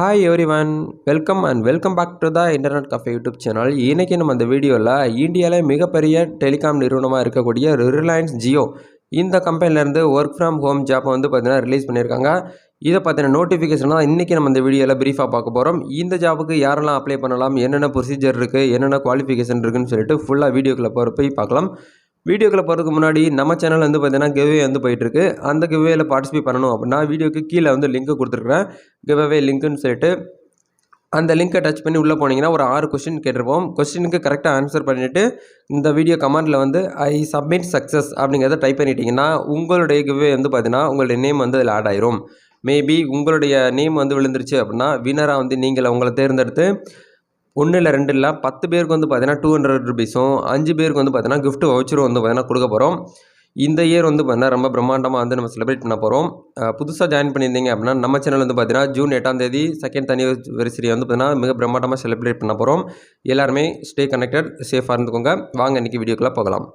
Hi everyone welcome and welcome back to the internet cafe YouTube channel இன்றைக்கி நம்ம அந்த வீடியோவில் இந்தியாவிலே மிகப்பெரிய டெலிகாம் நிறுவனமாக இருக்கக்கூடிய ரிலையன்ஸ் ஜியோ இந்த கம்பெனிலேருந்து ஒர்க் ஃப்ரம் ஹோம் ஜாப்பை வந்து பார்த்தீங்கன்னா ரிலீஸ் பண்ணியிருக்காங்க இதை பற்றின நோட்டிஃபிகேஷன் தான் இன்றைக்கி நம்ம இந்த வீடியோவில் ப்ரீஃபாக பார்க்க போகிறோம் இந்த ஜாபுக்கு யாரெல்லாம் அப்ளை பண்ணலாம் என்னென்ன ப்ரொசீஜர் இருக்குது என்னென்ன குவாலிஃபிகேஷன் இருக்குதுன்னு சொல்லிட்டு ஃபுல்லாக வீடியோக்குள்ளே போகிற போய் பார்க்கலாம். வீடியோக்குள்ளே போகிறதுக்கு முன்னாடி நம்ம சேனல் வந்து பார்த்தீங்கன்னா கிவ்வே வந்து போயிட்டுருக்கு. அந்த கிவ்வேயில் பார்ட்டிசிபேட் பண்ணணும் அப்படின்னா வீடியோக்கு கீழே வந்து லிங்க் கொடுத்துருக்குறேன். கிவ்வே லிங்க்குன்னு சொல்லிட்டு அந்த லிங்க்கை டச் பண்ணி உள்ளே போனீங்கன்னா ஒரு ஆறு கொஸ்டின் கேட்டிருப்போம். கொஸ்டினுக்கு கரெக்டாக ஆன்சர் பண்ணிவிட்டு இந்த வீடியோ கமெண்டில் வந்து ஐ சப்மிட் சக்ஸஸ் அப்படிங்கிறத டைப் பண்ணிட்டீங்கன்னா உங்களுடைய கிவ்வே வந்து பார்த்தீங்கன்னா உங்களுடைய நேம் வந்து அதில் ஆட் ஆயிரும். மேபி உங்களுடைய நேம் வந்து விழுந்துருச்சு அப்படின்னா வினராக வந்து நீங்கள் உங்களை தேர்ந்தெடுத்து ஒன்று இல்லை ரெண்டு இல்லை பத்து பேருக்கு வந்து பார்த்தீங்கன்னா டூ ஹண்ட்ரட் ருபீஸும் அஞ்சு பேருக்கு வந்து பார்த்தீங்கன்னா கிஃப்ட் வவுச்சரும் வந்து பார்த்தீங்கன்னா கொடுக்க போகிறோம் இந்த இயர் வந்து பார்த்தீங்கன்னா ரொம்ப பிரம்மாண்டமாக வந்து நம்ம செலிப்ரேட் பண்ண போகிறோம் புதுசாக ஜாயின் பண்ணியிருந்தீங்க அப்படின்னா நம்ம சேனல் வந்து பார்த்தீங்கன்னா ஜூன் எட்டாம் தேதி செகண்ட் தனி வெரிசரி வந்து பார்த்தீங்கன்னா மிக பிரம்மாண்டமாக செலிப்ரேட் பண்ண போகிறோம் எல்லாருமே ஸ்டே கனெக்டட் சேஃபாக இருந்துக்கோங்க. வாங்க இன்றைக்கி வீடியோக்குள்ளே போகலாம்.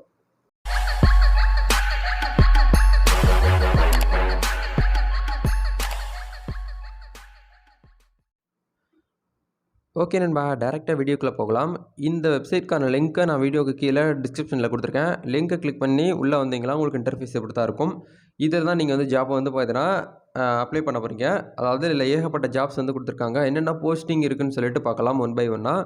ஓகே நண்பா டேரெக்டாக வீடியோக்குள்ளே போகலாம். இந்த வெப்சைட்க்கான லிங்க்கை நான் வீடியோக்கு கீழே டிஸ்கிரிப்ஷனில் கொடுத்துருக்கேன். லிங்க்கை கிளிக் பண்ணி உள்ளே வந்தீங்களா உங்களுக்கு இன்டர்ஃபீஸ் எப்படி தான் இருக்கும். இதில் தான் நீங்கள் வந்து ஜாப்பை வந்து பார்த்தீங்கன்னா அப்ளை பண்ண போகிறீங்க அதாவது இதில் ஏகப்பட்ட ஜாப்ஸ் வந்து கொடுத்துருக்காங்க. என்னென்ன போஸ்டிங் இருக்குன்னு சொல்லிட்டு பார்க்கலாம் ஒன் பை ஒன்னாக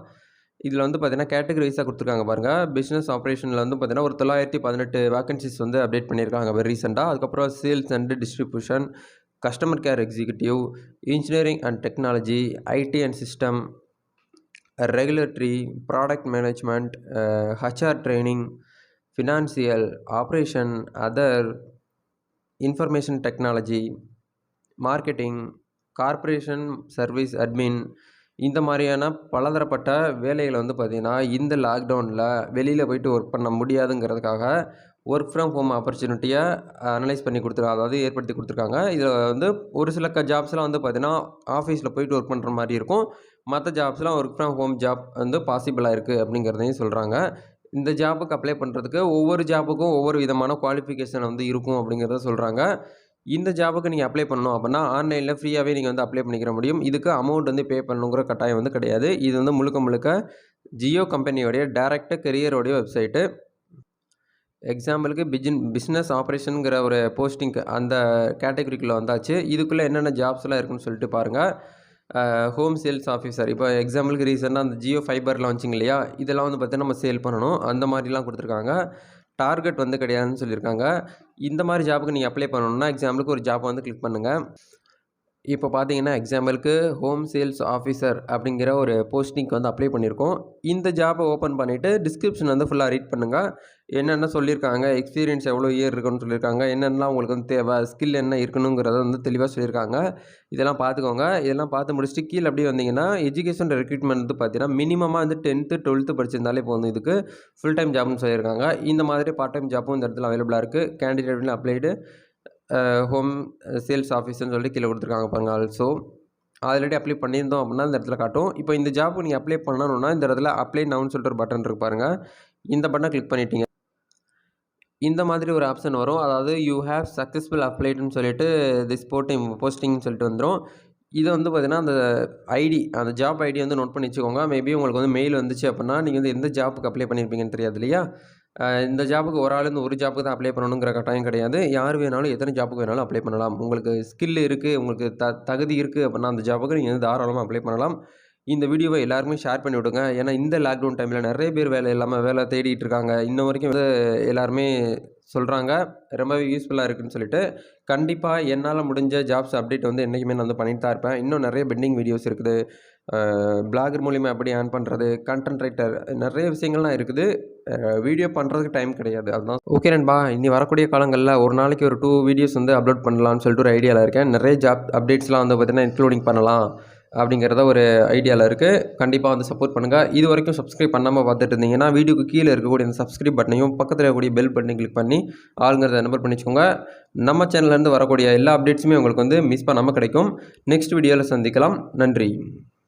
இதில் வந்து பார்த்தீங்கன்னா கேட்டகரி வைஸாக கொடுத்துருக்காங்க பாருங்கள் பிஸ்னஸ் ஆப்ரேஷனில் வந்து பார்த்தீங்கன்னா ஒரு தொள்ளாயிரத்தி பதினெட்டு வேகன்சிஸ் வந்து அப்டேட் பண்ணியிருக்காங்க வெரி ரீசெண்டாக அதுக்கப்புறம் sales and distribution customer care executive engineering and technology IT and system regulatory product management HR training financial operation other information technology marketing corporation service admin இந்த மாதிரியான பலதரப்பட்ட வேலைகளை வந்து பார்த்திங்கன்னா இந்த லாக்டவுனில் வெளியில் போயிட்டு ஒர்க் பண்ண முடியாதுங்கிறதுக்காக ஒர்க் ஃப்ரம் ஹோம் ஆப்பர்ச்சுனிட்டியை அனலைஸ் பண்ணி கொடுத்துருக்காங்க அதாவது ஏற்படுத்தி கொடுத்துருக்காங்க. இதில் வந்து ஒரு சில க ஜாப்ஸ்லாம் வந்து பார்த்திங்கன்னா ஆஃபீஸில் போயிட்டு ஒர்க் பண்ணுற மாதிரி இருக்கும். மற்ற ஜாப்ஸ்லாம் ஒர்க் ஃப்ரம் ஹோம் ஜாப் வந்து பாசிபிளாக இருக்குது அப்படிங்கிறதையும் சொல்கிறாங்க இந்த ஜாபுக்கு அப்ளை பண்ணுறதுக்கு ஒவ்வொரு ஜாபுக்கும் ஒவ்வொரு விதமான குவாலிஃபிகேஷன் வந்து இருக்கும் அப்படிங்கிறத சொல்கிறாங்க இந்த ஜாபுக்கு நீங்கள் அப்ளை பண்ணணும் அப்படின்னா ஆன்லைனில் ஃப்ரீயாகவே நீங்கள் வந்து அப்ளை பண்ணிக்கிற முடியும். இதுக்கு அமௌண்ட் வந்து பே பண்ணணுங்கிற கட்டாயம் வந்து கிடையாது. இது வந்து முழுக்க முழுக்க ஜியோ கம்பெனியோடைய டேரெக்டாக கெரியரோடைய வெப்சைட்டு எக்ஸாம்பிளுக்கு பிஜின் பிஸ்னஸ் ஆப்ரேஷனுங்கிற ஒரு போஸ்டிங்க்கு அந்த கேட்டகரிக்குள்ளே வந்தாச்சு. இதுக்குள்ளே என்னென்ன ஜாப்ஸ்லாம் இருக்குன்னு சொல்லிட்டு பாருங்கள் ஹோம் சேல்ஸ் ஆஃபீஸர் இப்போ எக்ஸாம்பிளுக்கு ரீசெண்டாக அந்த ஜியோ ஃபைபர் லான்ச்சிங் இல்லையா? இதெல்லாம் வந்து பார்த்தீங்கன்னா நம்ம சேல் பண்ணணும். அந்த மாதிரிலாம் கொடுத்துருக்காங்க. டார்கெட் வந்து கிடையாதுன்னு சொல்லியிருக்காங்க. இந்த மாதிரி ஜாபுக்கு நீங்கள் அப்ளை பண்ணணும்னா எக்ஸாம்பிளுக்கு ஒரு ஜாப் வந்து கிளிக் பண்ணுங்கள் இப்போ பார்த்தீங்கன்னா எக்ஸாம்பிளுக்கு ஹோம் சேல்ஸ் ஆஃபீஸர் அப்படிங்கிற ஒரு போஸ்டிங்க்கு வந்து அப்ளை பண்ணியிருக்கோம். இந்த ஜாப்பை ஓப்பன் பண்ணிவிட்டு டிஸ்கிரிப்ஷன் வந்து ஃபுல்லாக ரீட் பண்ணுங்கள் என்னென்ன சொல்லியிருக்காங்க எக்ஸ்பீரியன்ஸ் எவ்வளோ இயர் இருக்குன்னு சொல்லியிருக்காங்க என்னென்னலாம் உங்களுக்கு வந்து தேவை ஸ்கில் என்ன இருக்கணுங்கிறத வந்து தெளிவாக சொல்லியிருக்காங்க. இதெல்லாம் பார்த்துக்கோங்க. இதெல்லாம் பார்த்து முடிச்சுட்டு கீழே அப்படியே வந்தீங்கன்னா எஜுகேஷன் ரெக்ரூட்மெண்ட் வந்து பார்த்தீங்கன்னா மினிமமாக வந்து டென்த்து டுவெல்த்து படிச்சிருந்தாலே போதும். இதுக்கு ஃபுல் டைம் ஜாப்னு சொல்லியிருக்காங்க. இந்த மாதிரி பார்ட் டைம் ஜாப்பும் இந்த இடத்துல அவைலபிளாக இருக்குது கேண்டிடேட் அப்ளைடு ஹோம் சேல்ஸ் ஆஃபீஸ்னு சொல்லிட்டு கீழே கொடுத்துருக்காங்க பாருங்கள் ஆல்சோ ஆல்ரெடி அப்ளை பண்ணியிருந்தோம் அப்படின்னா இந்த இடத்துல காட்டும். இப்போ இந்த ஜாப்புக்கு நீங்கள் அப்ளை பண்ணணும்னா இந்த இடத்துல அப்ளை நவுன்னு சொல்லிட்டு ஒரு பட்டன் இருக்கு பாருங்கள் இந்த பட்டனை கிளிக் பண்ணிட்டீங்க. இந்த மாதிரி ஒரு ஆப்ஷன் வரும். அதாவது யூ ஹேவ் சக்ஸஸ்ஃபுல் அப்ளைடுன்னு சொல்லிட்டு திஸ் போட்டிங் போஸ்டிங்னு சொல்லிட்டு வந்துடும் இது வந்து பார்த்திங்கன்னா அந்த ஐடி அந்த ஜாப் ஐடி வந்து நோட் பண்ணி வச்சுக்கோங்க. மேபி உங்களுக்கு வந்து மெயில் வந்துச்சு அப்படின்னா நீங்கள் வந்து எந்த ஜாப்புக்கு அப்ளை பண்ணியிருப்பீங்கன்னு தெரியாது இல்லையா? இந்த ஜாப்புக்கு ஒரு ஆளுந்து ஒரு ஜாப்புக்கு தான் அப்ளை பண்ணணுங்கிற கட்டாயம் கிடையாது. யார் வேணாலும் எத்தனை ஜாப்புக்கு வேணாலும் அப்ளை பண்ணலாம். உங்களுக்கு ஸ்கில் இருக்குது உங்களுக்கு த தகுதி இருக்குது அப்படின்னா அந்த ஜாப்புக்கு நீங்கள் வந்து தாராளமாக அப்ளை பண்ணலாம். இந்த வீடியோவை எல்லாருமே ஷேர் பண்ணி விடுங்க. ஏன்னா இந்த லாக்டவுன் டைமில் நிறைய பேர் வேலை இல்லாமல் வேலை தேடிட்டு இருக்காங்க. இன்ன வரைக்கும் வந்து எல்லாருமே சொல்கிறாங்க ரொம்பவே யூஸ்ஃபுல்லாக இருக்குன்னு சொல்லிட்டு. கண்டிப்பாக என்னால் முடிஞ்ச ஜாப்ஸ் அப்டேட் வந்து என்றைக்குமே நான் வந்து பண்ணிட்டு தான் இருப்பேன். இன்னும் நிறைய பெண்டிங் வீடியோஸ் இருக்குது. பிளாகர் மூலிமா எப்படி ஏர்ன் பண்ணுறது கண்டென்ட் ரைட்டர் நிறைய விஷயங்கள்லாம் இருக்குது. வீடியோ பண்ணுறதுக்கு டைம் கிடையாது. அதுதான். ஓகே நண்பா இனி வரக்கூடிய காலங்களில் ஒரு நாளைக்கு ஒரு டூ வீடியோஸ் வந்து அப்லோட் பண்ணலாம்னு சொல்லிட்டு ஒரு ஐடியாவில் இருக்கேன். நிறைய ஜாப் அப்டேட்ஸ்லாம் வந்து பார்த்திங்கன்னா இன்க்ளூடிங் பண்ணலாம் அப்படிங்கிறத ஒரு ஐடியாவில் இருக்குது கண்டிப்பாக வந்து சப்போர்ட் பண்ணுங்கள் இது வரைக்கும் சப்ஸ்கிரைப் பண்ணாமல் பார்த்துட்டு இருந்தீங்கன்னா வீடியோக்கு கீழே இருக்கக்கூடிய இந்த சப்ஸ்கிரைப் பட்டனையும் பக்கத்தில் இருக்கக்கூடிய பெல் பட்டனையும் கிளிக் பண்ணி ஆளுங்கிறத நம்பர் பண்ணிக்கோங்க நம்ம சேனல்லேருந்து வரக்கூடிய எல்லா அப்டேட்ஸுமே உங்களுக்கு வந்து மிஸ் பண்ணாமல் கிடைக்கும். நெக்ஸ்ட் வீடியோவில் சந்திக்கலாம். நன்றி.